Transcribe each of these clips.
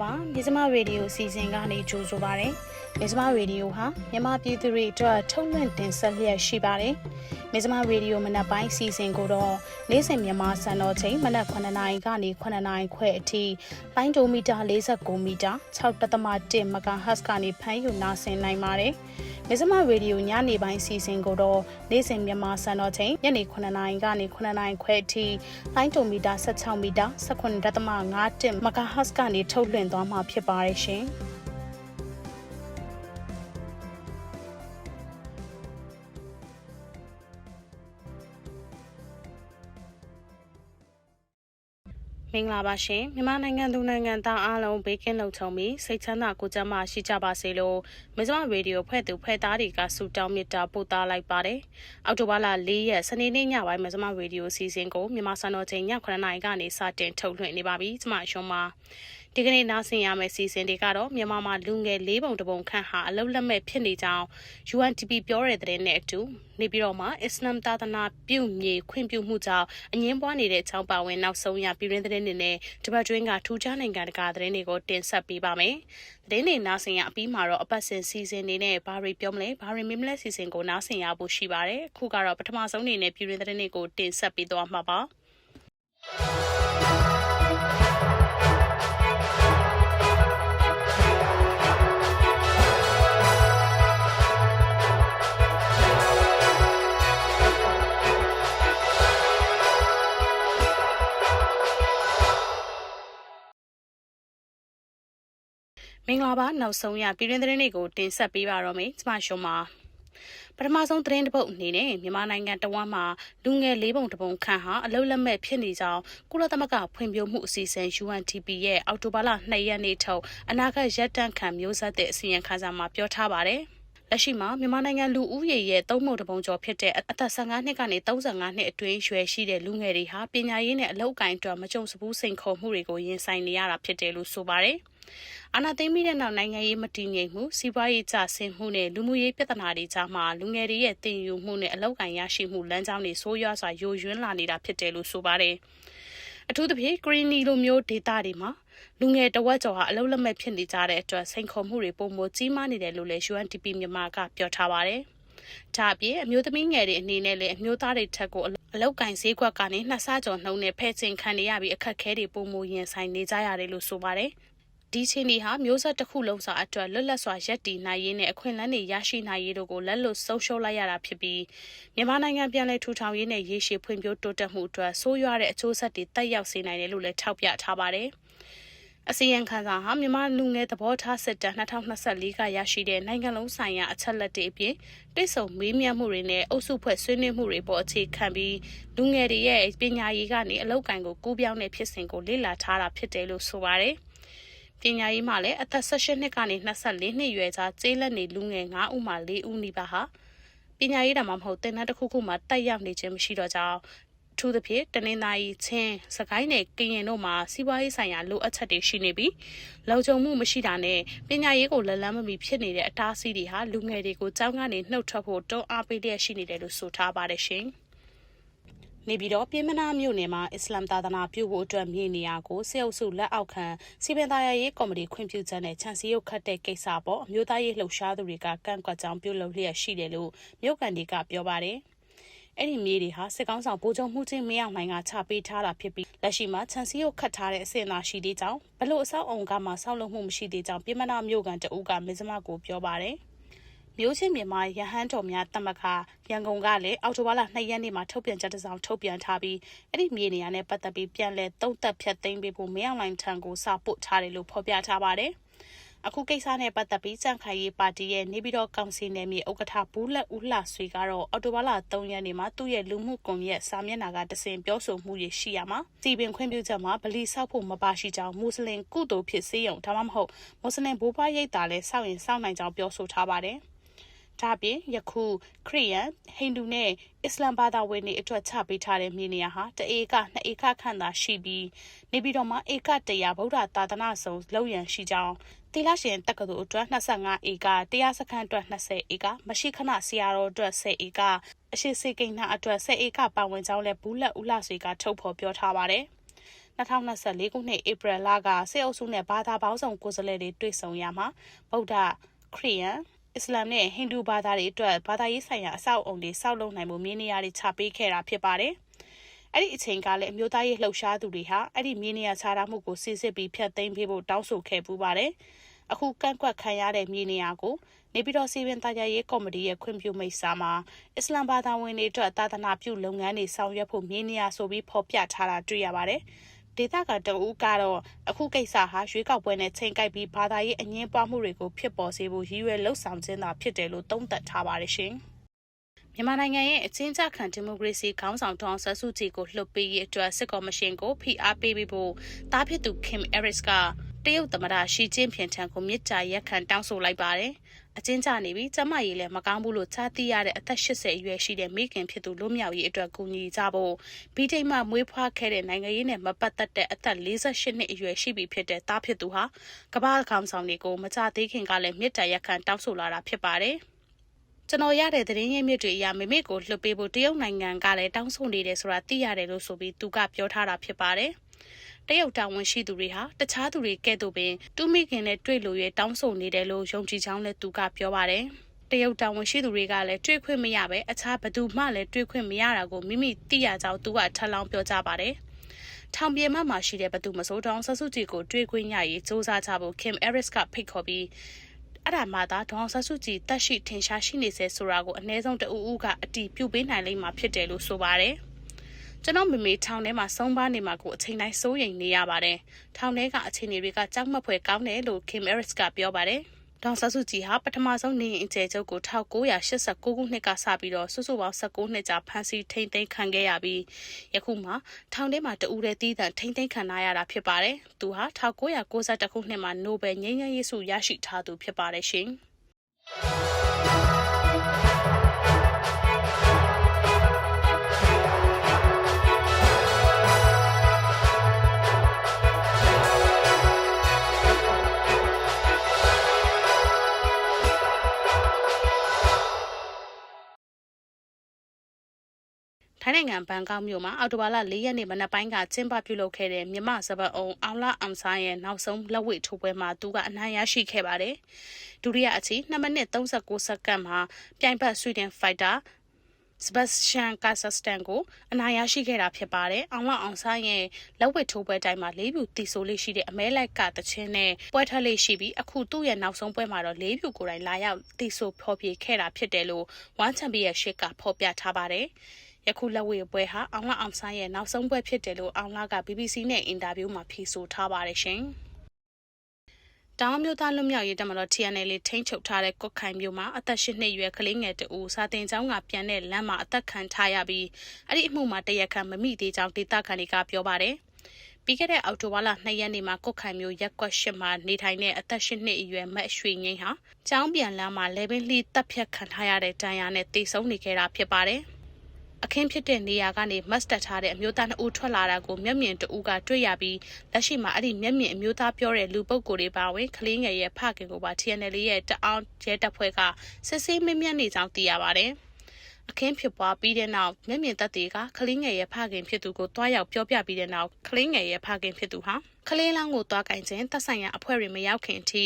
မင်္ဂလာပါမြစမရေဒီယိုစီစဉ်ကနေကြိုဆိုပါရစေမြစမရေဒီယိုဟာမြန်မာပြည်သူတွေအတွက်ထုတ်လွှင့်တင်ဆက်လျက်ရှိပါတယ်မြစမရေဒီယိုမနက်ပိုင်းစီစဉ်ကိုတော့နေ့စဉ်မြန်မာစံတော်ချိန်မနက်9:00နာရီကနေ9:00နာရီခွဲအထိလိုင်းဒိုမီတာ49မီတာ6.1 MHz ကနေဖမ်းယူနာဆင်နိုင်ပါတယ်မြစမရေဒီယိုညနေပိုင်းစီစဉ်ကိုတော့နေ့စဉ်မြန်မာစံတော်ချိန်ညနေ9:00နာရီကနေ9:00နာရီခွဲအထိလိုင်းဒိုမီတာ16မီတာ18.5 MHz ကနေထုတ်လွှင့်သွားမှာဖြစ်ပါတယ်ရှင်။ မင်္ဂလာပါရှင်မြန်မာနိုင်ငံသူနိုင်ငံသားအားလုံးဘေးကင်းလုံခြုံပြီးစိတ်ချမ်းသာကိုယ်ကျန်းမာရှိကြပါစေလို့မဇ္ဈိမရေဒီယိုဖွဲ့သူဖွဲ့သားတွေကဆုတောင်းမေတ္တာပို့သလိုက်ပါတယ်အောက်တိုဘာလ၄ရက်စနေနေ့ညပိုင်းမဇ္ဈိမရေဒီယိုစီစဉ်ကိုမြန်မာစံတော်ချိန်ည9:00နာရီကနေစတင်ထုတ်လွှင့်နေပါပြီကျွန်မအရှုံးပါဒီကနေ့နားဆင်ရမယ့်စီစဉ်တွေကတော့မြန်မာမှာလူငယ်၄ပုံတပုံခန့်ဟာအလုတ်လက်မဲ့ဖြစ်နေကြောင်း UNDP ပြောတဲ့တဲ့နဲ့အတူနေပြီးတော့မှအစ္စလာမ်သာသနာပြုမြေခွင့်ပြုမှုကြောင့်အငင်းပွားနေတဲ့အကြောင်းပါဝင်နောက်ဆုံးရပြည်ရင်းသတင်းတွေနဲ့တပတ်တွင်းကထူးခြားနိုင်ငံတကာသတင်းတွေကိုတင်ဆက်ပေးပါမယ်။သတင်းတွေနားဆင်ရအပြီးမှာတော့အပတ်စဉ်စီစဉ်နေနဲ့ဘာတွေပြောမလဲဘာတွေမင်းမလဲစီစဉ်ကိုနားဆင်ရဖို့ရှိပါတယ်။ခုကတော့ပထမဆုံးအနေနဲ့ပြည်ရင်းသတင်းတွေကိုတင်ဆက်ပေးသွားမှာပါ။ မင်္ဂလာပါနောက်ဆုံးရပြည်တွင်းသတင်းတွေကိုတင်ဆက်ပေးပါတော့မယ်ကျမရှုံးပါပထမဆုံးသတင်းတစ်ပုဒ်အနေနဲ့မြန်မာနိုင်ငံတဝမ်းမှာလူငယ်လေးပုံတပုံခန့်ဟာအလုလက်မဲ့ဖြစ်နေကြောင်းကုလသမဂ္ဂဖွံ့ဖြိုးမှုအစီအစဉ် UNDP ရဲ့အောက်တိုဘာလ2ရက်နေ့ထုတ်အနာဂတ်ရက်တန့်ခံမျိုးဆက်တဲ့အစီရင်ခံစာမှာပြောထားပါတယ်။ လက်ရှိမှာမြန်မာနိုင်ငံလူဦးရေရဲ့သုံးပုံတပုံကျော်ဖြစ်တဲ့အသက်15နှစ်ကနေ35နှစ်အတွင်းရွယ်ရှိတဲ့လူငယ်တွေဟာပညာရေးနဲ့အလုပ်အကင်အတွက်မကြုံစဘူးစိန်ခေါ်မှုတွေကိုရင်ဆိုင်နေရတာဖြစ်တယ်လို့ဆိုပါတယ်။အာဏာသိမ်းပြီးတဲ့နောက်နိုင်ငံရေးမတည်ငြိမ်မှုစီးပွားရေးကျဆင်းမှုနဲ့လူမှုရေးပြဿနာတွေကြားမှာလူငယ်တွေရဲ့တင်ယူမှုနဲ့အလောက်ကန်ရရှိမှုလမ်းကြောင်းတွေဆိုးရွားစွာယိုယွင်းလာနေတာဖြစ်တယ်လို့ဆိုပါတယ်။အထူးသဖြင့်ဂရီနီလိုမျိုးဒေတာတွေမှာ လူငယ်တဝက်ကျော်ဟာအလုံးလက်မဲ့ဖြစ်နေကြတဲ့အတွက်စိန်ခေါ်မှုတွေပုံမကြီးမားနေတယ်လို့လည်း UNDP မြန်မာကပြောထားပါတယ်။ဒါအပြင်အမျိုးသမီးငယ်တွေအနေနဲ့လည်းအမျိုးသားတွေထက်ကိုအလောက်ကင်ဈေးကွက်ကနေနှစ်ဆကျော်နှုံနဲ့ဖဲ့ချင်ခံနေရပြီးအခက်ခဲတွေပုံမရင်ဆိုင်နေကြရတယ်လို့ဆိုပါတယ်။ဒီချင်းဒီဟာမျိုးဆက်တစ်ခုလုံးစာအတွက်လွတ်လပ်စွာရက်တည်နိုင်ရေးနဲ့အခွင့်အလမ်းတွေရရှိနိုင်ရေးတို့ကိုလက်လွတ်ဆုံးရှုံးလိုက်ရတာဖြစ်ပြီးမြန်မာနိုင်ငံပြန်လည်ထူထောင်ရေးနဲ့ရေရှည်ဖွံ့ဖြိုးတိုးတက်မှုအတွက်ဆိုးရွားတဲ့အကျိုးဆက်တွေတက်ရောက်စေနိုင်တယ်လို့လည်းထောက်ပြထားပါတယ်။ အစီရင်ခံစာဟာမြန်မာလူငယ်သဘောထားစစ်တမ်း2024ကရရှိတဲ့နိုင်ငံလုံးဆိုင်ရာအချက်လက်တွေအပြင်တိတ်ဆုံမေးမြန်းမှုတွေနဲ့အုပ်စုဖွဲ့ဆွေးနွေးမှုတွေပေါ်အခြေခံပြီးလူငယ်တွေရဲ့ပညာရေးကနေအလောက်ကန်ကိုကူးပြောင်းတဲ့ဖြစ်စဉ်ကိုလေ့လာထားတာဖြစ်တယ်လို့ဆိုပါတယ်။ပညာရေးမှာလည်းအသက်18နှစ်ကနေ24နှစ်ရွယ်ကြားကျေးလက်နေလူငယ်9ဦးမှ4ဦးနီးပါးဟာပညာရေးတာမှမဟုတ်တင်တဲ့တစ်ခုခုမှတက်ရောက်နေခြင်းမရှိတော့ကြောင်း ထူးသဖြင့်တနင်္သာရီချင်းစကိုင်းနယ်ကရင်တို့မှာစီးပွားရေးဆိုင်ရာလိုအပ်ချက်တွေရှိနေပြီးလုံခြုံမှုမရှိတာနဲ့ပညာရေးကိုလက်လန်းမမီဖြစ်နေတဲ့အတားအဆီးတွေဟာလူငယ်တွေကိုကြောင်းကနေနှုတ်ထွက်ဖို့တွန်းအားပေးလျက်ရှိနေတယ်လို့ဆိုထားပါတယ်ရှင်။နေပြီးတော့ပြည်မနာမြို့နယ်မှာအစ္စလာမ်သာသနာပြုဖို့အတွက်မြေနေရာကိုစေအုပ်စုလက်အောက်ခံစီပင်သားရေးကော်မတီခွင့်ပြုချက်နဲ့ခြံစည်းရုပ်ခတ်တဲ့ကိစ္စပေါ်မြို့သားရေးလှုပ်ရှားသူတွေကကန့်ကွက်ကြောင်းပြုလုပ်လျက်ရှိတယ်လို့မြို့ကန်တွေကပြောပါတယ်။ အဲ့ဒီမြေတွေဟာစစ်ကောင်းဆောင်ဗိုလ်ချုပ်မှုချင်းမရောက်နိုင်ကချပေးထားတာဖြစ်ပြီးလက်ရှိမှာခြံစည်းရုပ်ခတ်ထားတဲ့အဆင့်အသာရှိသေးကြောင်းဘလို့အဆောက်အုံကမှဆောက်လုပ်မှုမရှိသေးကြောင်းပြည်မနာမြို့ကန်တအူးကမစ္စမကိုပြောပါတယ်။မျိုးချင်းမြန်မာရဟန်းတော်များတမခရန်ကုန်ကလည်းအောက်တိုဘာလ2ရက်နေ့မှာထုတ်ပြန်ချက်တစ်စောင်ထုတ်ပြန်ထားပြီးအဲ့ဒီမြေနေရာနဲ့ပတ်သက်ပြီးပြန်လည်သုံးသပ်ဖြတ်သိမ်းပေးဖို့မင်းအောင်လိုင်ထံကိုစာပို့ထားတယ်လို့ဖော်ပြထားပါတယ်။ အခုကိစ္စနဲ့ပတ်သက်ပြီးစံခိုင်ရေးပါတီရဲ့နေပြည်တော်ကောင်စီနယ်မြေဥက္ကဋ္ဌဘူးလက်ဦးလှဆွေကတော့အော်တိုဘာလ3ရက်နေ့မှာသူ့ရဲ့လူမှုကွန်ရက်စာမျက်နှာကတစင်ပြောဆိုမှုတွေရှိရမှာစီပင်ခွင့်ပြုချက်မှာဗလီဆောက်ဖို့မပါရှိကြောင်းမွတ်စလင်ကုသိုလ်ဖြစ်စေရုံဒါမှမဟုတ်မွတ်စလင်ဘိုးဘွားရိတ်တာလဲစောင့်ရင်စောင့်နိုင်ကြောင်းပြောဆိုထားပါတယ်။ ဒါပြင်ယခုခရီးယန်ဟိန္ဒူနဲ့အစ္စလာမ်ဘာသာဝင်တွေအတွက်ချပေးထားတဲ့မြေနေရာဟာတအေကနှစ်ဧကခန့်သာရှိပြီးနေပြည်တော်မှာဧက100ဗုဒ္ဓသာသနာဆောင်လောက်ရန်ရှိကြောင်းတိလရှင်တက္ကသိုလ်အတွက်25ဧကတရားစခန်းအတွက်20ဧကမရှိခဏဆရာတော်အတွက်10ဧကအရှိစေကိန်းနှအတွက်10ဧကပါဝင်ကြောင်းလဲဘူးလက်ဦးလာဆွေကထုတ်ဖော်ပြောထားပါတယ်။2024 2024ခုနှစ်ဧပြီလကစစ်အုပ်စုနဲ့ဘာသာပေါင်းစုံကိုယ်စားလှယ်တွေတွေ့ဆုံရမှာဗုဒ္ဓခရစ်ယာန် အစ္စလာမ်နဲ့ဟိန္ဒူဘာသာတွေအတွက်ဘာသာရေးဆိုင်ရာအဆောက်အုံတွေဆောက်လုပ်နိုင်မှုမြေနေရာတွေချပေးခဲ့တာဖြစ်ပါတယ်။အဲ့ဒီအချိန်ကလည်းအမျိုးသားရေးလှုပ်ရှားသူတွေဟာအဲ့ဒီမြေနေရာချထားမှုကိုစစ်စစ်ပြီးဖျက်သိမ်းပေးဖို့တောင်းဆိုခဲ့ပူပါတယ်။အခုကန့်ကွက်ခံရတဲ့မြေနေရာကိုနေပြည်တော်စီပင်တာကြရေးကော်မတီရဲ့ခွင့်ပြုမိတ်စာမှာအစ္စလမ်ဘာသာဝင်တွေအတွက်သာသနာပြုလုပ်ငန်းတွေဆောင်ရွက်ဖို့မြေနေရာဆိုပြီးဖော်ပြထားတာတွေ့ရပါတယ်။ ဒေသကတအူးကတော့အခုကိစ္စဟာရွေးကောက်ပွဲနဲ့ချိန်ကိုက်ပြီးဘာသာရေးအငင်းပွားမှုတွေကိုဖြစ်ပေါ်စေဖို့ရည်ရွယ်လှုပ်ဆောင်ခြင်းသာဖြစ်တယ်လို့သုံးသပ်ထားပါတယ်ရှင်။မြန်မာနိုင်ငံရဲ့အချင်းချခံဒီမိုကရေစီခေါင်းဆောင်ထောင်ဆဆူကြည်ကိုလှုပ်ပေးရေးအတွက်စစ်ကော်မရှင်ကိုဖိအားပေးပြီးဖို့တားဖြစ်သူ Kim Harris က တရုတ်သမ္မတရှီကျင်းဖျင်ထံကိုမြစ်တာရက်ခံတောင်းဆိုလိုက်ပါတယ်။အချင်းချနေပြီးကျမကြီးလည်းမကောင်းဘူးလို့ချားသိရတဲ့အသက်80အရွယ်ရှိတဲ့မိခင်ဖြစ်သူလွတ်မြောက်ရေးအတွက်ကူညီကြဖို့ဗီတိတ်မှမွေးဖွားခဲ့တဲ့နိုင်ငံရေးနဲ့မပတ်သက်တဲ့အသက်48နှစ်အရွယ်ရှိပြီဖြစ်တဲ့သားဖြစ်သူဟာကမ္ဘာကောင်ဆောင်တွေကိုမကြသေးခင်ကလည်းမြစ်တာရက်ခံတောင်းဆိုလာတာဖြစ်ပါတယ်။ကျွန်တော်ရတဲ့သတင်းရင်းမြစ်တွေအရမိမိကိုလှုပ်ပေးဖို့တရုတ်နိုင်ငံကလည်းတောင်းဆိုနေတယ်ဆိုတာသိရတယ်လို့ဆိုပြီးသူကပြောထားတာဖြစ်ပါတယ်။ တရုတ်တာဝန်ရှိသူတွေဟာတခြားသူတွေကဲ့သို့ပင်တူးမိခင်နဲ့တွေ့လို့ရတောင်းဆိုနေတယ်လို့ယုံကြည်ကြောင်းလည်းသူကပြောပါတယ်တရုတ်တာဝန်ရှိသူတွေကလည်းတွေ့ခွင့်မရပဲအခြားဘသူမှလည်းတွေ့ခွင့်မရတာကိုမိမိသိရကြောင်းသူကထပ်လောင်းပြောကြပါတယ်ထောင်ပြေမမှာရှိတဲ့ဘသူမစိုးတောင်းဆဆုကြည်ကိုတွေ့ခွင့်ရရေးစူးစမ်းကြဖို့ Kim Harris ကဖိတ်ခေါ်ပြီးအဲ့ဒါမှသာဒေါအောင်ဆဆုကြည်တက်ရှိထင်ရှားရှိနေစေဆိုတာကိုအ ਨੇ ဆုံးတအူးဦးကအတီးပြုတ်ပေးနိုင်လိမ့်မှာဖြစ်တယ်လို့ဆိုပါတယ်။ ကျွန်တော်မေမေထောင်ထဲမှာဆုံးပါနေမှာကိုအချိန်တိုင်းစိုးရိမ်နေရပါတယ်။ထောင်ထဲကအခြေအနေတွေကကြောက်မက်ဖွယ်ကောင်းတယ်လို့ Kim Harris ကပြောပါတယ်။ဒေါန်ဆဆူဂျီဟာပထမဆုံးနေရင်အကျယ်ချုပ်ကို1989ခုနှစ်ကစပြီးတော့စုစုပေါင်း19နှစ်ကြာဖမ်းဆီးထိန်းသိမ်းခံခဲ့ရပြီးယခုမှထောင်ထဲမှာတဦးတည်းတည်တံထိန်းသိမ်းခံရတာဖြစ်ပါတယ်။သူဟာ1992ခုနှစ်မှာနိုဘယ်ငြိမ်းချမ်းရေးဆုရရှိထားသူဖြစ်ပါတယ်ရှင်။။ ထိုင်းနိုင်ငံဘန်ကောက်မြို့မှာအော်တိုဘာလ၄ရက်နေ့မနက်ပိုင်းကကျင်းပပြုလုပ်ခဲ့တဲ့မြမစပတ်အုံအောင်လာအောင်ဆိုင်ရဲ့နောက်ဆုံးလက်ဝှေ့ထိုးပွဲမှာသူကအနိုင်ရရှိခဲ့ပါတယ်။ဒုတိယအချီ2မိနစ်39စက္ကန့်မှာပြိုင်ဘက်ဆွီဒင်ဖိုက်တာစဘတ်ရှန်ကာဆတ်စတန်ကိုအနိုင်ရရှိခဲ့တာဖြစ်ပါတယ်။အောင်လအောင်ဆိုင်ရဲ့လက်ဝှေ့ထိုးပွဲတိုင်းမှာ၄ပြူတီဆိုလေးရှိတဲ့အမဲလိုက်ကတချင်းနဲ့ပွဲထွက်လေးရှိပြီးအခုသူ့ရဲ့နောက်ဆုံးပွဲမှာတော့၄ပြူကိုယ်တိုင်လာရောက်တီဆိုဖော်ပြခဲ့တာဖြစ်တယ်လို့ဝမ်ချန်ပီရဲ့ရှစ်ကဖော်ပြထားပါတယ်။ ယခုလက်ဝဲပွဲဟာအောင်လအောင်ဆန်းရဲ့နောက်ဆုံးပွဲဖြစ်တယ်လို့အောင်လက BBC နဲ့အင်တာဗျူးမှာဖြေဆိုထားပါတယ်ရှင်။တောင်မျိုးသားလွတ်မြောက်ရေးတမတော် TNL ထိန်းချုပ်ထားတဲ့ကုတ်ခိုင်မြို့မှာအသက်၈နှစ်ရွယ်ကလေးငယ်တဦးစာတင်ကျောင်းကပြန်တဲ့လမ်းမှာအသက်ခံထားရပြီးအဲ့ဒီအမှုမှာတရက်ခန့်မမိသေးကြောင်းဒေသခံတွေကပြောပါတယ်။ပြီးခဲ့တဲ့အောက်တိုဘာလ2ရက်နေ့မှာကုတ်ခိုင်မျိုးရက်ကွက်ရှစ်မှာနေထိုင်တဲ့အသက်၈နှစ်အရွယ်မတ်ရွှေငိမ့်ဟာကျောင်းပြန်လမ်းမှာလေပင်လှီတပ်ဖြတ်ခံထားရတဲ့တန်ရာနဲ့တေဆုံးနေခဲ့တာဖြစ်ပါတယ်။ အခင်းဖြစ်တဲ့နေရာကနေမတ်တက်ထားတဲ့အမျိုးသားနှစ်ဦးထွက်လာတာကိုမျက်မြင်တဦးကတွေ့ရပြီးလက်ရှိမှာအဲ့ဒီမျက်မြင်အမျိုးသားပြောတဲ့လူပုဂ္ဂိုလ်တွေပါဝင်ကလေးငယ်ရဲ့ဖခင်ကိုပါ TNL ရဲ့တအောင်ရဲတပ်ဖွဲ့ကစစ်ဆေးမင်းမြတ်နေကြောင်းသိရပါတယ်။အခင်းဖြစ်ပွားပြီးတဲ့နောက်မျက်မြင်သက်သေကကလေးငယ်ရဲ့ဖခင်ဖြစ်သူကိုတွားရောက်ပြောပြပြီးတဲ့နောက်ကလေးငယ်ရဲ့ဖခင်ဖြစ်သူဟာ ကလေးလောင်းကိုတွားကင်ခြင်းသက်ဆိုင်ရာအဖွဲ့တွေမရောက်ခင်အထိ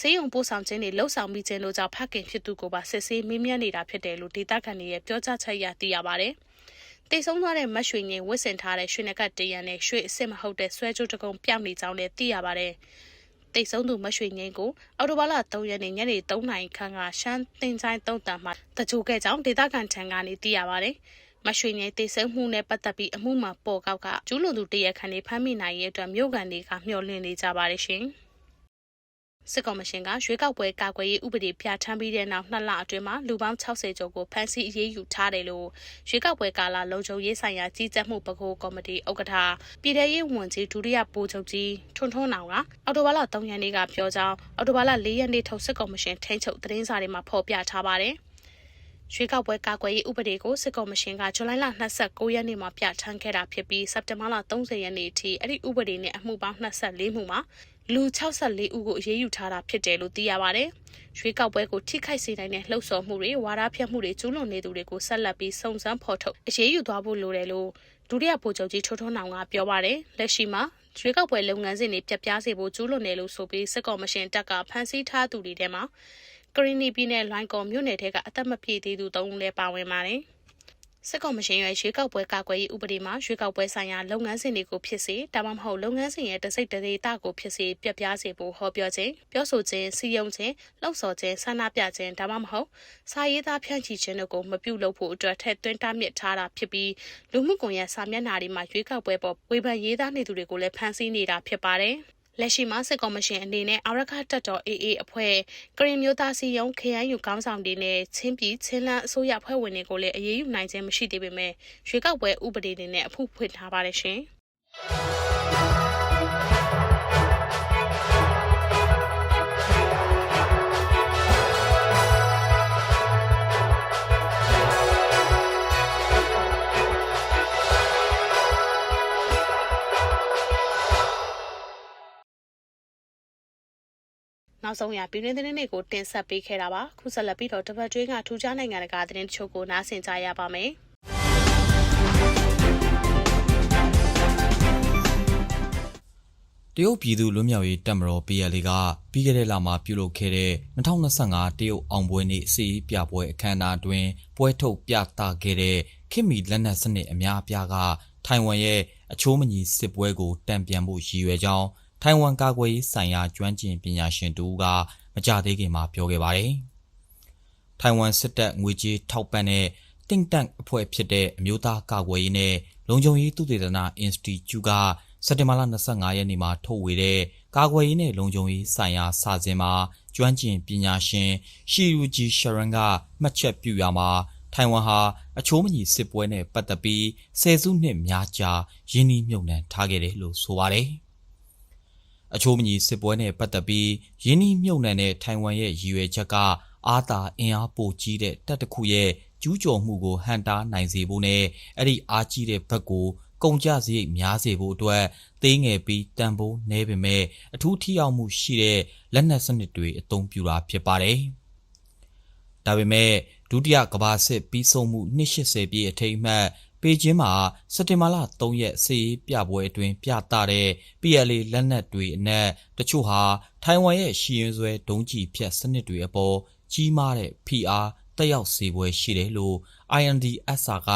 စေယုံပို့ဆောင်ခြင်းတွေလှုပ်ဆောင်ပြီးခြင်းလို့ကြောင့်ဖခင်ဖြစ်သူကိုပါစစ်ဆေးမေးမြန်းနေတာဖြစ်တယ်လို့ဒေသခံတွေရဲ့ပြောကြားချက်အရသိရပါတယ်။တိတ်ဆုံးသွားတဲ့မတ်ရွှေငင်ဝစ်စင်ထားတဲ့ရွှေနကတ်တရံနဲ့ရွှေအစ်စ်မဟုတ်တဲ့ဆွဲကြိုးတကုံပြောင်းနေကြောင်းလည်းသိရပါတယ်။တိတ်ဆုံးသူမရွှေငိမ့်ကိုအော်တိုဘာလ3ရက်နေ့ညနေ3နာရီခန့်ကရှမ်းတင်ချိုင်းတုံးတန်မှာတကြိုခဲ့ကြောင်းဒေသခံထံကနေသိရပါတယ်။ မရွှေငိမ့်တိတ်ဆုံးမှုနဲ့ပတ်သက်ပြီးအမှုမှာပေါ်ကောက်ကကျူးလွန်သူတရက်ခန့်နေဖမ်းမိနိုင်ရဲ့အတွက်မြို့ကန်တွေကမျှော်လင့်နေကြပါတယ်ရှင်။စစ်ကော်မရှင်ကရွေးကောက်ပွဲကာကွယ်ရေးဥပဒေပြဋ္ဌာန်းပြီးတဲ့နောက်နှစ်လအတွင်းမှာလူပေါင်း60ကျော်ကိုဖမ်းဆီးအရေးယူထားတယ်လို့ရွေးကောက်ပွဲကာလလုံခြုံရေးဆိုင်ရာကြီးကြပ်မှုဗဟိုကော်မတီဥက္ကဋ္ဌပြည်ထရေးဝန်ကြီးဒုတိယဗိုလ်ချုပ်ကြီးထွန်းထွန်းနောင်ကအော်တိုဘာလ3ရက်နေ့ကပြောကြောင်းအော်တိုဘာလ4ရက်နေ့ထုတ်စစ်ကော်မရှင်ထိန်းချုပ်သတင်းစာတွေမှာဖော်ပြထားပါတယ်။ ရွေးကောက်ပွဲကာကွယ်ရေးဥပဒေကိုစစ်ကော်မရှင်ကဇူလိုင်လ29ရက်နေ့မှာပြဋ္ဌာန်းခဲ့တာဖြစ်ပြီးစက်တင်ဘာလ30ရက်နေ့အထိအဲ့ဒီဥပဒေနဲ့အမှုပေါင်း24မှုမှာလူ64ဦးကိုအရေးယူထားတာဖြစ်တယ်လို့သိရပါတယ်။ရွေးကောက်ပွဲကိုထိခိုက်စေနိုင်တဲ့လှုပ်ဆော်မှုတွေဝါဒဖြန့်မှုတွေကျူးလွန်နေသူတွေကိုဆက်လက်ပြီးစုံစမ်းဖော်ထုတ်အရေးယူသွားဖို့လိုတယ်လို့ဒုတိယဗိုလ်ချုပ်ကြီးထွန်းထွန်းနောင်ကပြောပါတယ်။လက်ရှိမှာရွေးကောက်ပွဲလုပ်ငန်းစဉ်တွေပြတ်ပြားစေဖို့ကျူးလွန်တယ်လို့ဆိုပြီးစစ်ကော်မရှင်တပ်ကဖမ်းဆီးထားသူတွေထဲမှာ ကရင်နီပြည်နယ်လွိုင်းကော်မြို့နယ်ထဲကအသက်မပြည့်သေးသူ၃ဦးလည်းပါဝင်ပါတယ်။စစ်ကော်မရှင်ရဲ့ရွေးကောက်ပွဲကာကွယ်ရေးဥပဒေမှာရွေးကောက်ပွဲဆိုင်ရာလုပ်ငန်းစဉ်တွေကိုဖြစ်စေဒါမှမဟုတ်လုပ်ငန်းစဉ်ရဲ့တစိတ်တဒေသကိုဖြစ်စေပြတ်ပြားစေဖို့ဟောပြောခြင်းပြောဆိုခြင်းစီယုံခြင်းလှုပ်ဆော်ခြင်းဆန္ဒပြခြင်းဒါမှမဟုတ်စာရေးသားဖြန့်ချီခြင်းတို့ကိုမပြုလုပ်ဖို့အတွက်ထက်သွင်းတားမြစ်ထားတာဖြစ်ပြီးလူမှုကွန်ရက်စာမျက်နှာတွေမှာရွေးကောက်ပွဲပေါ်ဝေဖန်ရေးသားနေသူတွေကိုလည်းဖမ်းဆီးနေတာဖြစ်ပါတယ်။ လက်ရှိမှာစစ်ကော်မရှင်အနေနဲ့အာရခတက်တော် AA အဖွဲ့ကရင်မျိုးသားစီယုံ KNU ကောင်းဆောင်တွေနဲ့ချင်းပြည်ချင်းလန်းအစိုးရဖွဲ့ဝင်တွေကိုလည်းအရေးယူနိုင်ခြင်းမရှိသေးပေမဲ့ရွေးကောက်ပွဲဥပဒေတွေနဲ့အမှုဖွင့်ထားပါတယ်ရှင်။ နောက်ဆုံးရပြည်တွင်းသတင်းတွေကိုတင်ဆက်ပေးခဲ့တာပါခုဆက်လက်ပြီးတော့တပတ်ကျွေးကထူးခြားနိုင်ငံတကာသတင်းတချို့ကိုနားဆင်ကြရပါမယ်တရုတ်ပြည်သူလွတ်မြောက်ရေးတပ်မတော် PLA ကပြီးခဲ့တဲ့လမှာပြုလုပ်ခဲ့တဲ့2025တရုတ်အောင်ပွဲနေ့စီးပြပွဲအခမ်းအနားတွင် ပွဲထုတ်ပြသခဲ့တဲ့ခေတ်မီလက်နက်စနစ်အများအပြားကထိုင်ဝမ်ရဲ့အချိုးမညီစစ်ပွဲကိုတံပြန်ဖို့ရည်ရွယ်ကြောင်း ထိုင်ဝမ်ကာကွယ်ရေးဆိုင်ရာကျွမ်းကျင်ပညာရှင်တူကမကြသေးခင်မှာပြောခဲ့ပါတယ်။ထိုင်ဝမ်စစ်တပ်ငွေကြေးထောက်ပံ့တဲ့တင့်တန့်အဖွဲ့ဖြစ်တဲ့အမျိုးသားကာကွယ်ရေးနဲ့လုံခြုံရေးသုတေသနအင်စတီကျူကစက်တင်ဘာလ25ရက်နေ့မှာထုတ်ဝေတဲ့ကာကွယ်ရေးနဲ့လုံခြုံရေးဆိုင်ရာစာစဉ်မှာကျွမ်းကျင်ပညာရှင်ရှီရူဂျီရှရန်ကမှတ်ချက်ပြုရမှာထိုင်ဝမ်ဟာအချိုးမညီစစ်ပွဲနဲ့ပတ်သက်ပြီးဆယ်စုနှစ်များကြာရင်းနှီးမြှုပ်နှံထားခဲ့တယ်လို့ဆိုပါတယ်။ အချိုးမညီစစ်ပွဲနဲ့ပတ်သက်ပြီးရင်းနှီးမြှုပ်နှံတဲ့ထိုင်ဝမ်ရဲ့ရည်ရွယ်ချက်ကအာသာအင်အားပိုကြီးတဲ့တပ်တစ်ခုရဲ့ကျူးကျော်မှုကိုဟန်တားနိုင်စေဖို့နဲ့အဲ့ဒီအားကြီးတဲ့ဘက်ကိုကုန်ကြစရိတ်များစေဖို့အတွက်သေးငယ်ပြီးတန်ဖိုးနည်းပေမဲ့အထူးထိရောက်မှုရှိတဲ့လက်နက်စနစ်တွေအသုံးပြုတာဖြစ်ပါတယ်။ဒါပေမဲ့ဒုတိယကမ္ဘာစစ်ပြီးဆုံးမှု280ပြည့်အထိမ်းအမှတ် ပေကျင်းမှာစက်တင်ဘာလ3ရက်စီးပြပွဲအတွင်းပြသတဲ့ PLA လက်နက်တွေအနက်တချို့ဟာထိုင်ဝမ်ရဲ့ရှီရင်ဆွဲဒုံးကျည်ဖြတ်စနစ်တွေအပေါ်ကြီးမားတဲ့ PR တက်ရောက်စေပွဲရှိတယ်လို့ INDSR က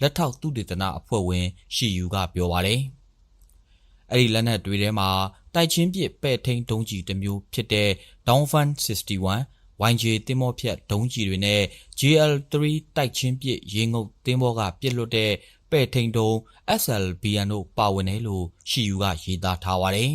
လက်ထောက်သုတေသနအဖွဲ့ဝင်ရှီယူကပြောပါတယ်။အဲ့ဒီလက်နက်တွေထဲမှာတိုက်ချင်းပစ်ပဲ့ထိန်ဒုံးကျည်တစ်မျိုးဖြစ်တဲ့ Downfan 61 YJ တင်မောဖြတ်ဒုံးကျည်တွေနဲ့ GL3 တိုက်ချင်းပစ်ရေငုပ်တင်မောကပစ်လွတ်တဲ့ပဲ့ထိန်ဒုံ SLBN တို့ပါဝင်တယ်လို့ရှီယူကရေးသားထားပါတယ်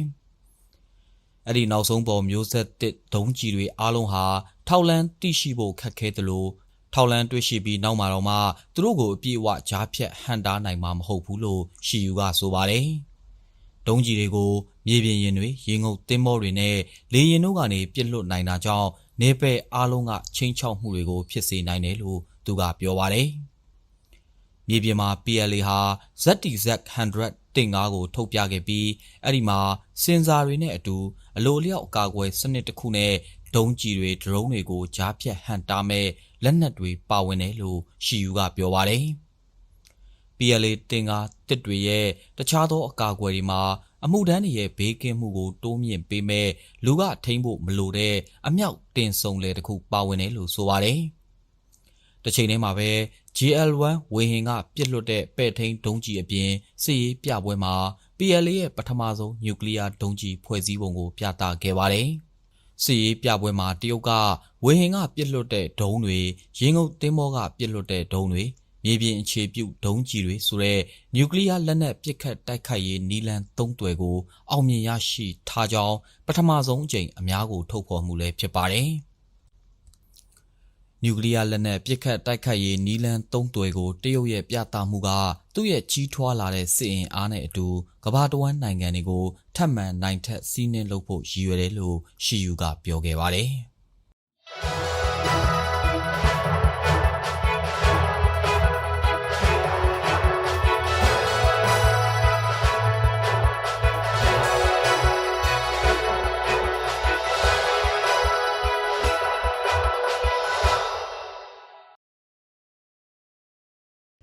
။အဲ့ဒီနောက်ဆုံးပေါ်မျိုးဆက်တစ်ဒုံးကျည်တွေအားလုံးဟာထောက်လန်းတိရှိဖို့ခက်ခဲတယ်လို့ထောက်လန်းတွေ့ရှိပြီးနောက်မှာတော့မှသူတို့ကိုအပြည့်အဝကြားဖြတ်ဟန်တားနိုင်မှာမဟုတ်ဘူးလို့ရှီယူကဆိုပါတယ်။ဒုံးကြီးတွေကိုမြေပြင်ရင်တွေရေငုပ်သင်းမောတွေနဲ့လေရင်တို့ကနေပြစ်လွတ်နိုင်တာကြောင့် နေပယ်အားလုံးကချင်းချောက်မှုတွေကိုဖြစ်စေနိုင်တယ်လို့သူကပြောပါတယ်။မြေပြင်မှာ PLA ဟာ ZTZ 100 တင်ကားကိုထုတ်ပြခဲ့ပြီးအဲ့ဒီမှာစင်ဆာတွေနဲ့အတူအလိုလျောက်အကာအကွယ်စနစ်တစ်ခုနဲ့ဒုံးကျည်တွေဒရုန်းတွေကိုကြားဖြတ်ဟန်တာမဲ့လက်နက်တွေပါဝင်တယ်လို့ရှီယူကပြောပါတယ်။ PLA တင်ကားတစ်တွေရဲ့တခြားသောအကာအကွယ်တွေမှာ အမှုတန်းတွေရဲ့ဘေးကင်းမှုကိုတိုးမြင့်ပေးမဲ့လူကထိမ့်ဖို့မလိုတဲ့အမြောက်တင်ဆုံလေတစ်ခုပါဝင်တယ်လို့ဆိုပါတယ်။တစ်ချိန်တည်းမှာပဲ GL1 ဝေဟင်ကပြစ်လွတ်တဲ့ပဲ့ထိန်ဒုံးကြီးအပြင်စစ်ရေးပြပွဲမှာ PLA ရဲ့ပထမဆုံးနျူကလ িয়ার ဒုံးကြီးဖွဲ့စည်းပုံကို ပြသခဲ့ပါတယ်။စစ်ရေးပြပွဲမှာတရုတ်ကဝေဟင်ကပြစ်လွတ်တဲ့ဒုံးတွေရင်းငုပ်သင်းမောကပြစ်လွတ်တဲ့ဒုံးတွေ မြေပြင်အခြေပြုဒုံးကြီးတွေဆိုတဲ့နျူကလ িয়ার လက်နက်ပစ်ခတ်တိုက်ခိုက်ရေးနီလန်သုံးသွယ်ကိုအောင်မြင်ရရှိထားကြောင်းပထမဆုံးအကြိမ်အများကိုထုတ်ဖော်မှုလည်းဖြစ်ပါတယ်။နျူကလ িয়ার လက်နက်ပစ်ခတ်တိုက်ခိုက်ရေးနီလန်သုံးသွယ်ကိုတရုတ်ရဲ့ပြသမှုကသူ့ရဲ့ကြီးထွားလာတဲ့စစ်အင်အားနဲ့အတူကမ္ဘာတဝန်းနိုင်ငံတွေကိုထပ်မံနိုင်ထက်စီးနှင်းလုပ်ဖို့ရည်ရွယ်တယ်လို့ရှီယူကပြောခဲ့ပါတယ်။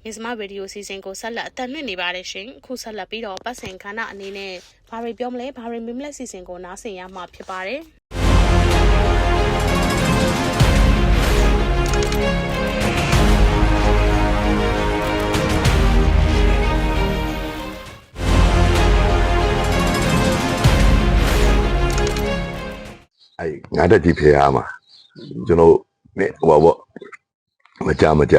မြစ်စမရေဒီယိုစီစဉ်ကိုဆက်လက်အသံလွှင့်နေပါတယ်ရှင်အခုဆက်လက်ပြီးတော့ပတ်စင်ခန္ဓာအနေနဲ့ဘာတွေပြောမလဲဘာတွေမင်းမလဲစီစဉ်ကိုနားဆင်ရမှာဖြစ်ပါတယ်အဲ့ငါတက်ကြည့်ဖေးရမှာကျွန်တော်နဲ့ဟိုပါပေါ့မကြမကြ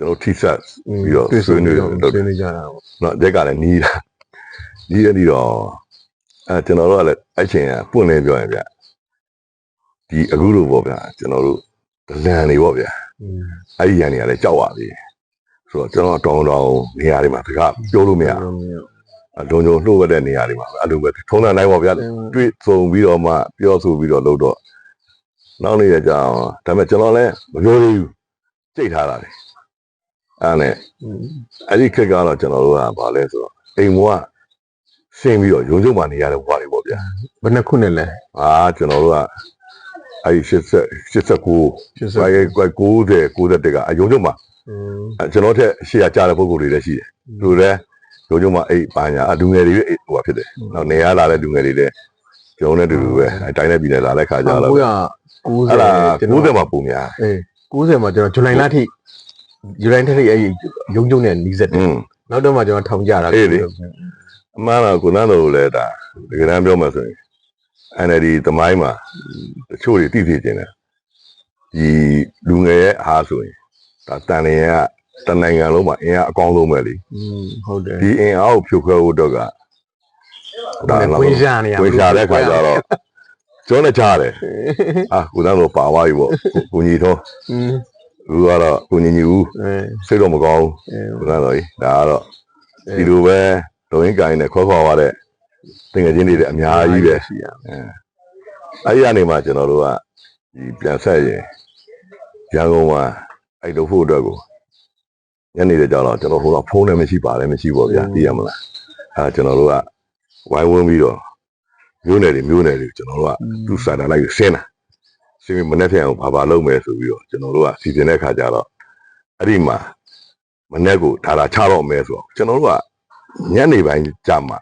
ကျွန်တော်ထိဆက်ပြီးတော့ဆွေးနွေးတော့ဆွေးနွေးကြတာပေါ့နော်တက်ကလည်းနီးတာနီးရပြီးတော့အဲကျွန်တော်တို့ကလည်းအဲ့ချိန်ကပွင့်လင်းပြောရင်ဗျဒီအခုလိုပေါ့ဗျာကျွန်တော်တို့လန်နေပေါ့ဗျာอืมအဲ့ဒီရန်တွေကလည်းကြောက်ပါပြီဆိုတော့ကျွန်တော်တောင်းတောင်းနေရာတွေမှာတကပြောလို့မရလုံချုံလှုပ်ရတဲ့နေရာတွေမှာအဲ့လိုပဲထုံးစံတိုင်းပေါ့ဗျာတွေ့ဆုံပြီးတော့မှပြောဆိုပြီးတော့လုပ်တော့နောက်နေ့ရကြအောင်ဒါပေမဲ့ကျွန်တော်လည်းမပြောသေးဘူးစိတ်ထားတာလေ အဲ့နဲ့အဲ့ဒီခက်ကတော့ကျွန်တော်တို့ကဘာလဲဆိုတော့အိမ်ဘဝဆင်းပြီးတော့ရုံချုပ်မှနေရတဲ့ဘဝတွေပေါ့ဗျာဘယ်နှစ်ခုနဲ့လဲအာကျွန်တော်တို့ကအဲ့ဒီ80 89 90 90ကအရုံချုပ်မှကျွန်တော်ထက်ရှေ့ကကြားတဲ့ပုံစံတွေလည်းရှိတယ်သူလည်းရုံချုပ်မှအိတ်ပါညာအလူငယ်တွေပဲအိတ်ဟိုဖြစ်တယ်နောက်နေရလာတဲ့လူငယ်တွေလည်းကျွန်တော်နဲ့တူတူပဲအတိုင်းနဲ့ပြည်နယ်လာတဲ့ခါကျတော့990 90မှာပုံများအေး90မှာကျွန်တော်ဇူလိုင်လအထိ ယူရိုင်းထက်ရဲ့ရုံကျုံနဲ့နီးစက်တယ်နောက်တော့မှကျွန်တော်ထောင်ကြတာလေအမှန်တော့ကိုနန်းတော်ကိုလည်းဒါဒီကနေ့ပြောမှဆိုရင် NLD တမိုင်းမှာတချို့တွေသိသိကျင်တယ်ဒီလူငယ်ရဲ့အားဆိုရင်ဒါတန်လျင်ကတနိုင်ငံလုံးမှာအင်အားအကောင်းဆုံးပဲလေဟုတ်တယ်ဒီအင်အားကိုဖြိုခွဲဖို့တော့ကဒါလည်းဝင်ရှာနေရဝင်ရှာတဲ့ခါကျတော့ကျောင်းနဲ့ကြားတယ်အာကိုနန်းတော်ပါသွားပြီပေါ့ကိုကြီးတော် သူကတော့ကိုညီညီဦးအဲစိတ်တော့မကောင်းအဲဘူးကိုနန်းတော်ကြီးဒါကတော့ဒီလိုပဲလုံရင်းကိုင်းနဲ့ခေါ်ခေါ်ရတဲ့တင်ငယ်ချင်းတွေလည်းအများကြီးပဲရှိရအဲ့ဒီကနေမှကျွန်တော်တို့ကဒီပြန်ဆက်ရင်ရန်ကုန်မှာအဲ့လိုဖို့အတွက်ကိုညနေတဲ့ကြောင်တော့ကျွန်တော်ဟိုကဖုန်းလည်းမရှိပါလည်းမရှိပေါ့ဗျာသိရမလားအဲကျွန်တော်တို့ကဝိုင်းဝန်းပြီးတော့မျိုးနယ်တွေမျိုးနယ်တွေကျွန်တော်တို့ကသူ့စာတမ်းလိုက်ဆင်းတာ စီမင်းမနေ့ပြန်ကိုဘာဘာလုပ်မယ်ဆိုပြီးတော့ကျွန်တော်တို့ကစီစဉ်တဲ့ခါကျတော့အဲ့ဒီမှာမနေ့ကိုဒါလာချတော့မယ်ဆိုတော့ကျွန်တော်တို့ကညနေပိုင်းကြမှာ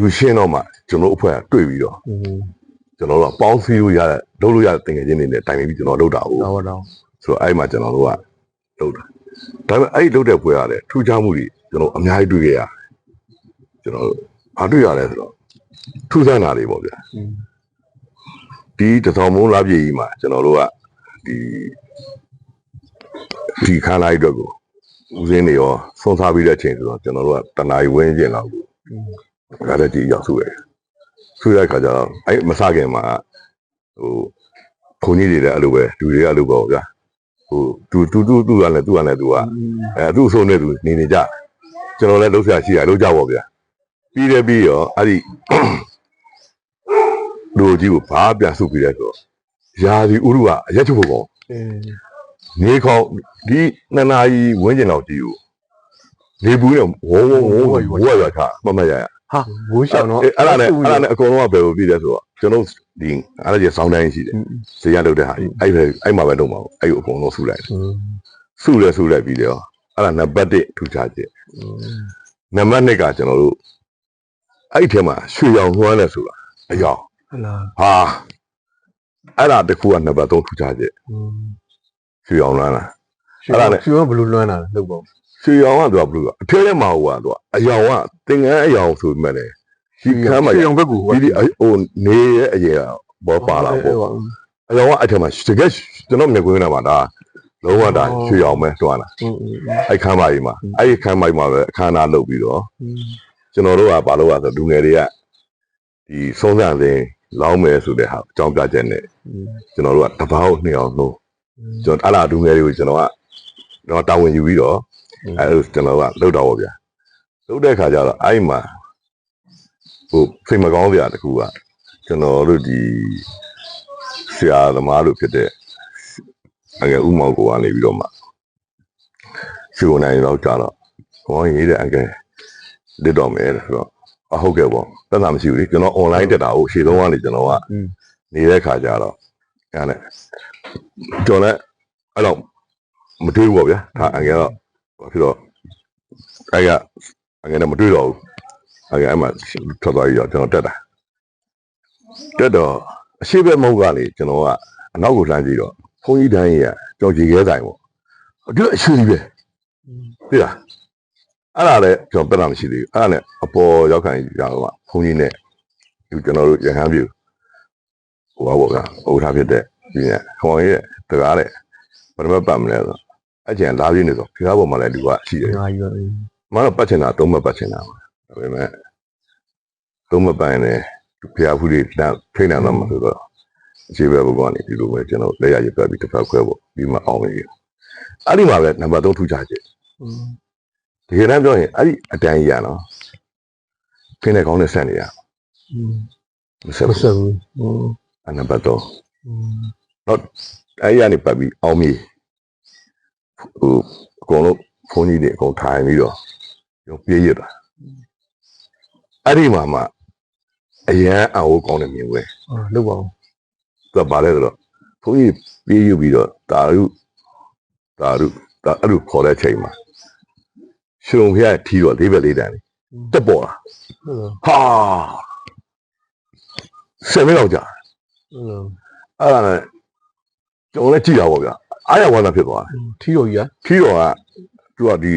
လူရှင်းတော့မှကျွန်တော်အဖွဲ့ကတွေ့ပြီးတော့ကျွန်တော်တို့ကပေါင်းစည်းလို့ရတဲ့လုပ်လို့ရတဲ့တင်ငယ်ချင်းတွေနဲ့တိုင်ပြီးကျွန်တော်လုပ်တာဟုတ်ဟုတ်တော့ဆိုတော့အဲ့မှာကျွန်တော်တို့ကလုပ်တာဒါပေမဲ့အဲ့ဒီလုပ်တဲ့ပွဲကလည်းထူးခြားမှုတွေကျွန်တော်အများကြီးတွေ့ခဲ့ရကျွန်တော်ဘာတွေ့ရလဲဆိုတော့ထူးဆန်းတာတွေပေါ့ဗျာ ဒီတစောင်းမုံလာပြည်ကြီးမှာကျွန်တော်တို့ကဒီဒီခန်းလိုက်အတွက်ကိုဦးစင်းတွေရောဆုံးစားပြီးတဲ့အချိန်ဆိုတော့ကျွန်တော်တို့ကတနားရီဝင်းကျင်လောက်ကိုอืมဒါလည်းကြည့်ရောက်စုရတယ်စုရတဲ့ခါကျတော့အဲ့မစခင်မှာဟိုခုန်ကြီးတွေလည်းအဲ့လိုပဲလူတွေကအဲ့လိုပေါ့ဗျာဟိုသူသူသူသူကလည်းသူကလည်းသူကအဲသူ့အဆုံးနဲ့သူနေနေကြကျွန်တော်လည်းလှုပ်ရှားရှိရလှုပ်ကြပါဗျာပြီးတယ်ပြီးရောအဲ့ဒီ လူကြီးကိုဘာပြန်စုပြီးလဲဆိုတော့ယာဒီဥရုကအရက်ချုပ်ဖို့ကောအဲနေခေါဒီနှစ်နာရီဝင်းကျင်တော့ကြီးကိုနေဘူးနဲ့ဝုန်းဝုန်းဝုန်းဝဝရရခမမရရဟာဘိုးရှောင်းတော့အဲ့အဲ့ဒါနဲ့အဲ့ဒါနဲ့အကုန်လုံးကဘယ်လိုပြီးလဲဆိုတော့ကျွန်တော်ဒီအဲ့ဒါကြီးစောင်းတိုင်းရှိတယ်ဇေယျလုပ်တဲ့ဟာကြီးအဲ့ပဲအဲ့မှာပဲလုပ်မှာပေါ့အဲ့ကိုအကုန်လုံးဆုလိုက်တယ်อืมဆုလဲဆုလိုက်ပြီးတော့အဲ့ဒါနံပါတ်1ထူခြားချက်နံပါတ်2ကကျွန်တော်တို့အဲ့ထဲမှာရွှေရောင်နှွမ်းလဲဆိုတာအယောင် ဟုတ်လားဟာအဲ့ဒါတစ်ခုကနံပါတ်3ထူချချက်ဖြူအောင်လွမ်းတာအဲ့ဒါနဲ့ဖြူအောင်ဘလူးလွမ်းတာလို့ပေါ့ဖြူအောင်ကသူကဘလူးကအထက်ထဲမှာဟိုကသူကအယောင်ကသင်္ကန်းအယောင်ဆိုပေမဲ့ဒီခမ်းမှာဖြူအောင်ဘက်ကဟိုနေရဲ့အရေဘောပါလာပေါ့အယောင်ကအထက်မှာတကယ်ကျွန်တော်မြင်ကွင်းနေမှာဒါလုံးဝဒါရွှေအောင်ပဲတွားလာအဲ့ခမ်းပါကြီးမှာအဲ့ခမ်းပါကြီးမှာပဲအခမ်းအနားလုပ်ပြီးတော့ကျွန်တော်တို့ကဘာလို့လဲဆိုလူငယ်တွေကဒီဆုံးဆန့်စင်း လောင်းမယ်ဆိုတဲ့ဟာအကြောင်းပြချက်နဲ့ကျွန်တော်တို့ကတပောက်နှစ်အောင်နှိုးကျွန်တော်အဲ့လာလူငယ်တွေကိုကျွန်တော်ကတော့တာဝန်ယူပြီးတော့အဲ့လိုကျွန်တော်ကလုပ်တော့ဗောဗျာလုပ်တဲ့ခါကျတော့အဲ့မှာဟိုစိတ်မကောင်းစရာတခုကကျွန်တော်တို့ဒီဆရာသမားတို့ဖြစ်တဲ့အငယ်ဥမောင်ကိုကနေပြီးတော့မှရှုံနိုင်တော့ကြတော့ဘောင်းရေးတဲ့အငယ်လက်တော့မယ်ဆိုတော့ အဟုတ်ကဲ့ပေါ့တက်တာမရှိဘူးလေကျွန်တော် online တက်တာကိုရှေ့ဆုံးကနေကျွန်တော်ကနေတဲ့ခါကျတော့အဲနဲ့ကျွန်တော်လည်းအဲ့တော့မတွေးဘူးပေါ့ဗျာဒါအငယ်တော့ဘာဖြစ်တော့အဲ့ကအငယ်နဲ့မတွေ့တော့ဘူးအဲ့ကအဲ့မှာထွက်သွားပြီးတော့ကျွန်တော်တက်တာတက်တော့အရှိဘက်မဟုတ်ကလေကျွန်တော်ကအနောက်ကိုလှမ်းကြည့်တော့ဘုန်းကြီးတန်းကြီးကကြောက်ကြည်ခဲဆိုင်ပေါ့ဒီလိုအရှိကြီးပဲသိလား အဲ့ဒါလည်းကျွန်တော်တက်တာမရှိသေးဘူးအဲ့ဒါနဲ့အပေါ်ရောက်ခံရတော့ဘုန်းကြီးနဲ့ဒီကျွန်တော်တို့ရဟန်းပြုဟိုပါပေါ့ဗျာဥထားဖြစ်တဲ့ဒီနဲ့ခေါင်းရဲ့တကားတဲ့ဘယ်မှာပတ်မလဲဆိုအဲ့ကျန်လာပြင်းနေဆိုခေကားပေါ်မှာလည်းလူကရှိတယ်အများကြီးပဲမတော့ပတ်ချင်တာသုံးမပတ်ချင်တာပါဒါပေမဲ့သုံးမပတ်ရင်လည်းဖျားဖူးတွေတန်းထိနေတော့မှာဆိုတော့အခြေပဲဘုကနေဒီလိုပဲကျွန်တော်လက်ရရပတ်ပြီးတစ်ဖက်ခွဲဖို့ပြီးမှအောင်နေပြီအဲ့ဒီမှာပဲနံပါတ်3ထူချချက် တကယ်တမ်းပြောရင်အဲ့ဒီအတန်းကြီးရနော်ခင်းတဲ့ကောင်းနဲ့ဆက်နေရမဆက်မဘူးဆက်ဘူးဟိုအဲ့နံပါတ်3အဲ့ဒီကနေပတ်ပြီးအောင်မြေဟိုအကုန်လုံးဖုန်းကြီးတွေအကုန်ထိုင်ပြီးတော့ကျွန်တော်ပြေးရတာအဲ့ဒီမှာမှအရန်အဝကောင်းတဲ့မြင်ဝဲလုပ်ပါဦးသူကပါလဲဆိုတော့ဘုန်းကြီးပြေးယူပြီးတော့တာရုတာရုတာအဲ့လိုခေါ်တဲ့ချိန်မှာ ရှင်ုံဖျားထီးတော့လေးပဲလေးတန်းတက်ပေါ်လာဟာဆယ်မိလောက်ကြာအဲ့ဒါနဲ့ကျွန်တော်လည်းကြည့်တာပေါ့ဗျအားရဝါသာဖြစ်သွားတယ်ထီးတော်ကြီးကထီးတော်ကသူကဒီ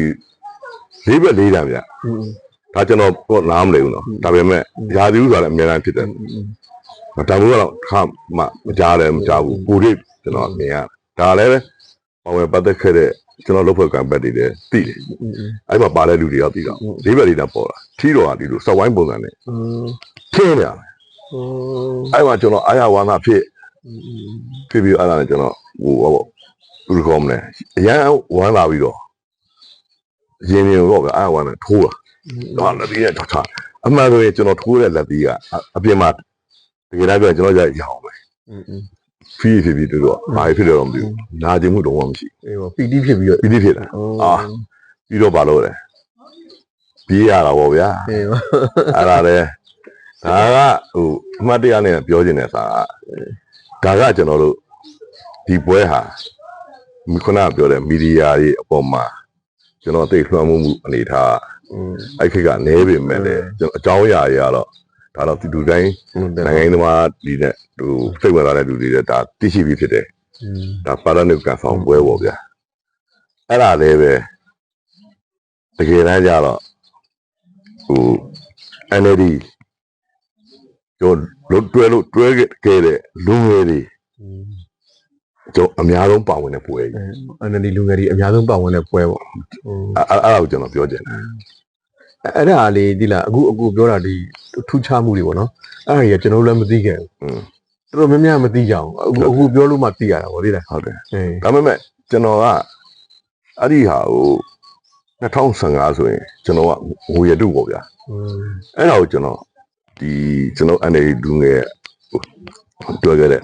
လေးပဲလေးတန်းဗျဒါကျွန်တော်တော့နားမလည်ဘူးနော်ဒါပေမဲ့ရာသီဥစွာလည်းအများအားဖြစ်တယ်ဒါမျိုးကတော့ခမမကြားတယ်မကြားဘူးပူရိကျွန်တော်မြင်ရဒါလည်းပဲပေါ်ဝယ်ပတ်သက်ခဲ့တဲ့ ကျွန်တော်လုပ်ဖွဲ့ကံပတ်တွေလည်းသိတယ်အဲ့မှာပါတဲ့လူတွေကသိတော့ဈေးဘက်တွေကပေါ်လာထီးတော်ကဒီလိုစက်ဝိုင်းပုံစံနဲ့ဖြင်းနေတာအဲ့မှာကျွန်တော်အာရဝါနာဖြစ်ဖြစ်ပြီးအဲ့ဒါနဲ့ကျွန်တော်ဟိုဘောဘယ်လိုကောင်းမလဲအရန်ဝမ်းလာပြီးတော့ရင်းနေတော့ဗျအာရဝါနာထိုးလာတော့လက်သေးရတော့ချအမှန်ဆိုရင်ကျွန်တော်ထိုးတဲ့လက်သေးကအပြင်မှာတကယ်တော့ကျွန်တော်ရရအောင်ပဲ ဖြစ်ဖြစ်ဖြစ်တူတော့ဘာဖြစ်တော့မသိဘူးနာကျင်မှုတော့မရှိအေးပေါ့ပီတိဖြစ်ပြီးတော့ပီတိဖြစ်တာအာပြီးတော့ဘာလုပ်လဲပြေးရတာပေါ့ဗျာအေးပေါ့အဲ့ဒါလေဒါကဟိုအမှတ်တရနဲ့ပြောချင်တဲ့စာကဒါကကျွန်တော်တို့ဒီပွဲဟာခုနကပြောတဲ့မီဒီယာတွေအပေါ်မှာကျွန်တော်သိလွှမ်းမှုမှုအနေထားအဲ့ခိကနဲပေမဲ့လည်းကျွန်တော်အကြောင်းအရာတွေကတော့ ဒါတော့ဒီလူတိုင်းနိုင်ငံသမားဒီနဲ့ဟိုစိတ်ဝင်စားတဲ့လူတွေလည်းဒါသိရှိပြီးဖြစ်တယ်ဒါပါရနုကဆောင်ပွဲပေါ့ဗျာအဲ့ဒါလည်းပဲတကယ်တမ်းကျတော့ဟို NLD ကျော်လွတ်တွဲလို့တွဲခဲ့တဲ့လူငယ်တွေကျော်အများဆုံးပါဝင်တဲ့ပွဲကြီး NLD လူငယ်တွေအများဆုံးပါဝင်တဲ့ပွဲပေါ့အဲ့အဲ့ဒါကိုကျွန်တော်ပြောချင်တယ် အဲ့ဒါလေးဒီလားအခုအခုပြောတာဒီထူးခြားမှုတွေပေါ့နော်အဲ့ဒါကြီးကျွန်တော်လည်းမသိခဲ့ဘူးတော်တော်များများမသိကြအောင်အခုအခုပြောလို့မှသိရတာပေါ့ဒီလားဟုတ်တယ်ဒါပေမဲ့ကျွန်တော်ကအဲ့ဒီဟာကို2015ဆိုရင်ကျွန်တော်ကငွေရတုပေါ့ဗျာအဲ့ဒါကိုကျွန်တော်ဒီကျွန်တော်အနေလူငယ်တွေ့ခဲ့တဲ့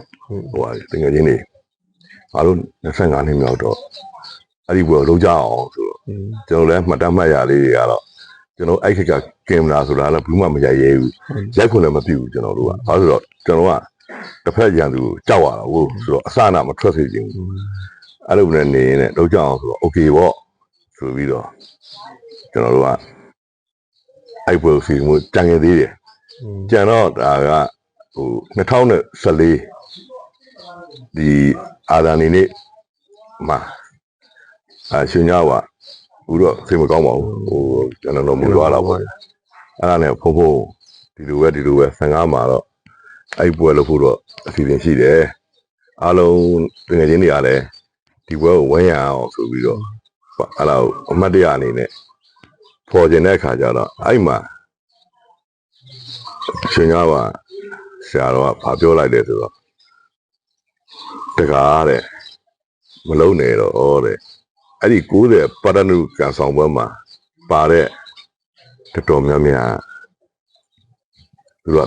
ဟိုဟာတကယ်ချင်းနေအားလုံး25နှစ်မြောက်တော့အဲ့ဒီဘွယ်လုံးကြအောင်ဆိုတော့ကျွန်တော်လည်းမှတ်တမ်းမှတ်ရလေးတွေကတော့ ကျွန်တော်အဲ့ခက်ကကင်မရာဆိုတာလည်းဘူးမှမရိုက်ရဲဘူးရိုက်ခွင့်လည်းမပြုဘူးကျွန်တော်တို့ကဘာလို့လဲဆိုတော့ကျွန်တော်ကတစ်ဖက်ရန်သူကိုကြောက်ရတာဟုတ်ဆိုတော့အစနာမထွက်စေချင်ဘူးအဲ့လိုနဲ့နေနေလုံးကြအောင်ဆိုတော့ okay ပေါ့ဆိုပြီးတော့ကျွန်တော်တို့ကအဲ့ဘွယ်ကိုစီမှုကြံခဲ့သေးတယ်อืมကျန်တော့ဒါကဟို2014ဒီအာဒာနီနေ့မှာအရှင်ညဝ ဘူးတော့စိတ်မကောင်းပါဘူးဟိုကျွန်တော်တို့မူသွားတာပေါ့အဲ့ဒါနဲ့ဖုံဖုံဒီလိုပဲဒီလိုပဲ15မှာတော့အဲ့ပွဲလို့ဖို့တော့အစီအစဉ်ရှိတယ်အားလုံးငွေချင်းတွေကလည်းဒီပွဲကိုဝန်းရအောင်ဆိုပြီးတော့အဲ့ဒါကိုအမှတ်တရအနေနဲ့ပေါ်ကျင်တဲ့အခါကျတော့အဲ့မှာရှင်ကားပါဆရာတော်ကဘာပြောလိုက်လဲဆိုတော့တကားတဲ့မလုံးနဲ့တော့ဩတဲ့ အဲ့ဒီ90ပါရဏုကန်ဆောင်ပွဲမှာပါတဲ့တော်တော်များများသူက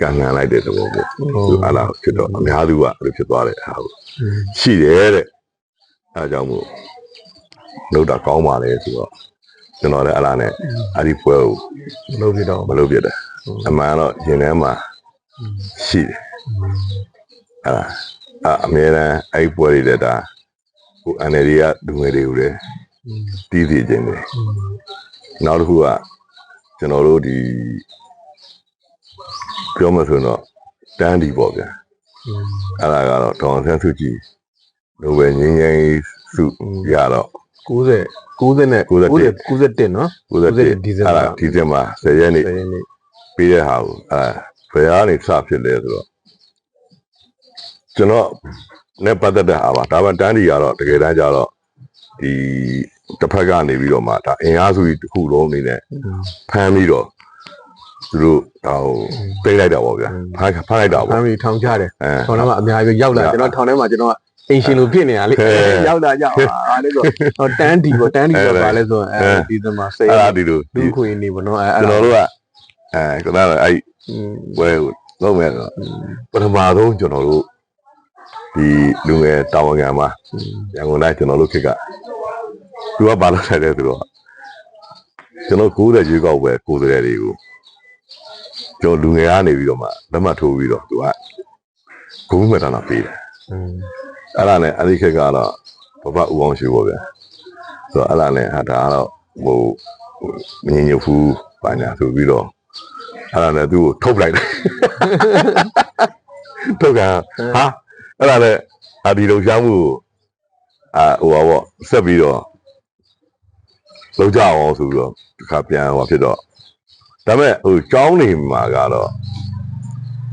ကန်ငံလိုက်တဲ့သဘောပေါ့သူအလားဖြစ်တော့အများသူကအဲ့လိုဖြစ်သွားတဲ့ဟာကိုရှိတယ်တဲ့အဲဒါကြောင့်မို့လို့တာကောင်းပါလေဆိုတော့ကျွန်တော်လည်းအလားနဲ့အဲ့ဒီပွဲကိုမလုပ်ပြတော့မလုပ်ပြတယ်အမှန်တော့ရင်ထဲမှာရှိတယ်အဲ့ဒါအအမြဲတမ်းအဲ့ဒီပွဲတွေတဲ့ဒါ ကို NLD ကလူငယ်တွေကိုလည်းတီးစီခြင်းတယ်နောက်တစ်ခုကကျွန်တော်တို့ဒီပြောမှဆိုရင်တော့တန်းဒီပေါ့ဗျာအဲ့ဒါကတော့ဒေါအောင်ဆန်းစုကြည်နိုဘယ်ငြိမ်းချမ်းရေးဆုရတော့90 90နဲ့91 90 91နော်91ဒီဇင်ဘာအဲ့ဒါဒီဇင်ဘာ10ရက်နေ့10ရက်နေ့ပြီးတဲ့ဟာကိုအဲဘယ်ကနေစဖြစ်လဲဆိုတော့ကျွန်တော် နဲ့ပတ်သက်တဲ့ဟာပါဒါပေမဲ့တန်းဒီကတော့တကယ်တမ်းကျတော့ဒီတစ်ဖက်ကနေပြီးတော့မှဒါအင်အားစုကြီးတစ်ခုလုံးအနေနဲ့ဖမ်းပြီးတော့သူတို့ဒါဟိုပိတ်လိုက်တာပေါ့ဗျာဖမ်းဖမ်းလိုက်တာဖပေါ့မ်းပြီးထောင်ချတယ်အဲထောင်ထဲမှာအများကြီးရောက်လာကျွန်တော်ထောင်ထဲမှာကျွန်တော်အင်ရှင်လိုဖြစ်နေတာလေဟဲ့ရောက်လာကြပါအားလေဆိုတော့တန်းဒီပေါ့တန်းဒီကပါလဲဆိုတော့အဲဒီသမားစိတ်အဲ့ဒါဒီလိုလူဒီခွေနေပေါ့နော်အဲကျွန်တော်တို့ကအဲကနတော့အဲ့ဘယ်ကိုလုံးမဲ့တော့ပထမဆုံးကျွန်တော်တို့ ဒီလူငယ်တာဝန်ခံမှာရန်ကုန်တိုင်းကျွန်တော်တို့ခေတ်ကသူကဘာလုပ်လိုက်လဲဆိုတော့ကျွန်တော်90ရွေးကောက်ပွဲကိုယ်စားလှယ်တွေကိုကျွန်တော်လူငယ်ကနေပြီးတော့မှလက်မှတ်ထိုးပြီးတော့သူကဂုဏ်မှတ်တာလာပေးတယ်အဲ့ဒါနဲ့အဲ့ဒီခေတ်ကတော့ဘဘဦးအောင်ရှိပေါ့ဗျာဆိုတော့အဲ့ဒါနဲ့ဟာဒါကတော့ဟိုမငြင်းညဖူးပါညာဆိုပြီးတော့အဲ့ဒါနဲ့သူ့ကိုထုတ်ပလိုက်တယ်ထုတ်ကန်ဟာ အဲ့ဒါနဲ့အာဒီလုံရှားမှုကိုအာဟိုပါပေါ့ဆက်ပြီးတော့လောက်ကြအောင်ဆိုပြီးတော့ဒီခါပြန်ဟောဖြစ်တော့ဒါပေမဲ့ဟိုကျောင်းနေမှာကတော့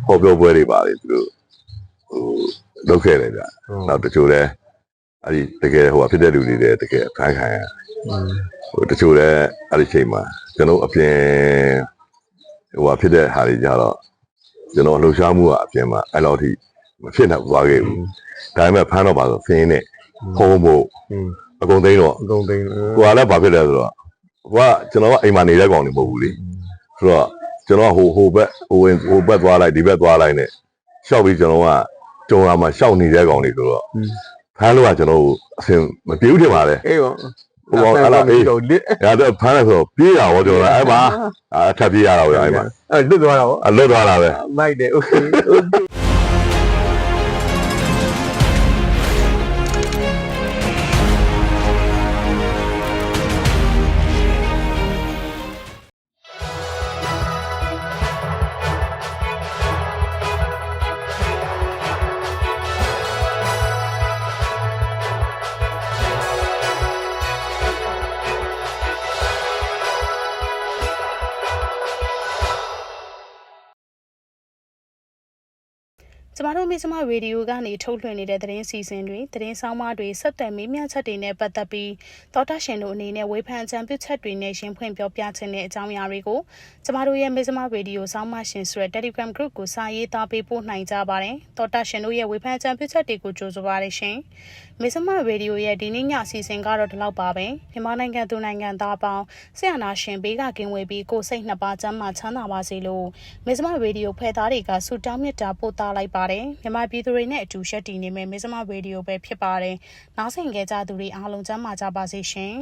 ဟောပြောပွဲတွေပါလေသူတို့ဟိုလုပ်ခဲ့တယ်ဗျနောက်တချို့လဲအဲ့ဒီတကယ်ဟိုဟာဖြစ်တဲ့လူတွေလည်းတကယ်ဖမ်းခံရဟိုတချို့လဲအဲ့ဒီချိန်မှာကျွန်တော်အပြင်ဟိုဟာဖြစ်တဲ့ဟာတွေကြတော့ကျွန်တော်လှုပ်ရှားမှုကအပြင်မှာအဲ့လောက်ထိ မဖြစ်နိုင်သွားခဲ့ဘူးဒါပေမဲ့ဖမ်းတော့ပါဆိုဖင်းနဲ့ ဖုံးဖို့အကုန်သိမ်းတော့ အကုန်သိန်း ကိုကလည်းဘာဖြစ်လဲဆိုတော့ကိုကကျွန်တော်ကအိမ်မှာနေတဲ့ကောင်တွေမဟုတ်ဘူးလေဆိုတော့ကျွန်တော်ကဟိုဟိုဘက်ဟိုဝင်ဟိုဘက်သွားလိုက်ဒီဘက်သွားလိုက်နဲ့ရှောက်ပြီးကျွန်တော်ကကြုံလာမှာရှောက်နေတဲ့ကောင်တွေဆိုတော့ဖမ်းလို့ကကျွန်တော်အဆင်မပြေဘူးထင်ပါလေ အေးရော ဟိုကအဲ့ဒါအေး တော့လစ် အဲ့ဒါဖမ်းလဲဆိုတော့ပြေးတာဟောကျွန်တော်အဲ့မှာအထပ်ပြေးရတာပဲအဲ့မှာ အဲ့လွတ်သွားတာဗော အလွတ်သွားတာပဲ မိုက်တယ်โอเค ကျမတို့မိစမရေဒီယိုကနေထုတ်လွှင့်နေတဲ့သတင်းစီစဉ်တွေသတင်းဆောင်မတွေဆက်သွယ်မေးမြန်းချက်တွေနဲ့ပတ်သက်ပြီးဒေါက်တာရှင်တို့အနေနဲ့ဝေဖန်အကြံပြုချက်တွေနဲ့ရှင်ဖွင့်ပြောပြခြင်းတဲ့အကြောင်းအရာတွေကိုကျမတို့ရဲ့မိစမရေဒီယိုဆောင်မရှင်ဆိုတဲ့ Telegram Group ကိုစာရေးသားပေးပို့နိုင်ကြပါတယ်ဒေါက်တာရှင်တို့ရဲ့ဝေဖန်အကြံပြုချက်တွေကိုကြိုဆိုပါရရှင် မိစမရေဒီယိုရဲ့ဒီနေ့ညအစီအစဉ်ကတော့ဒီလောက်ပါပဲမြန်မာနိုင်ငံသူနိုင်ငံသားအပေါင်းဆရာနာရှင်ဘေးကကင်းဝေးပြီးကိုယ်စိတ်နှစ်ပါးချမ်းသာချမ်းသာပါစေလို့မိစမရေဒီယိုဖွဲ့သားတွေကဆုတောင်းမေတ္တာပို့သလိုက်ပါတယ်မြန်မာပြည်သူတွေနဲ့အတူရှက်တည်နေမယ်မိစမရေဒီယိုပဲဖြစ်ပါတယ်နောက်ဆင်ကြကြသူတွေအားလုံးချမ်းသာကြပါစေရှင်